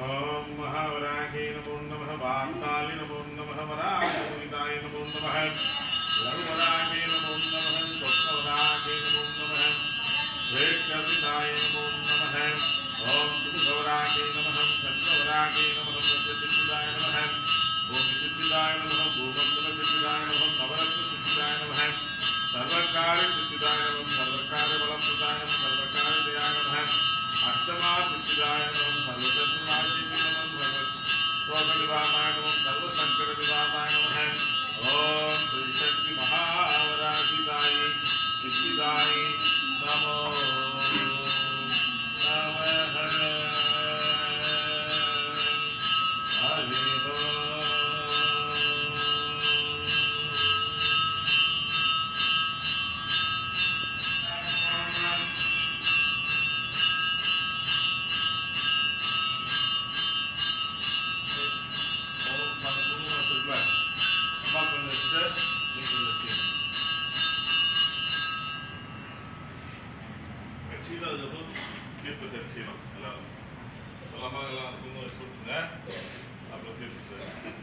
ॐ महावराखे नमो नमः वाक्कालि नमो नमः वरायताय नमो नमः लघुवराखे नमो नमः स्वप्नवराखे नमो नमः वेक्षर्पिताय नमो नमः ॐ सुखवराखे नमः छन्दवराखे नमः सत्यचित्ताय नमः भूमिचित्ताय नमः भूमण्डलचित्ताय नमः नवरत्नचित्ताय नमः सर्वकार्यचित्ताय नमः सर्वकार्यबलचित्ताय नमः, सर्वकार्यदयाय नमः। अष्टमासिद्धिदाय नमः सर्वशत्रुनाशिनी नमः सर्वस्वनिवारणाय नमः सर्वसङ्कटनिवारणाय செய்யணும். எல்லாரும். சொல்லாமல் எல்லாருக்கும் சொல்லுங்க அப்புறம் திருப்பி சார்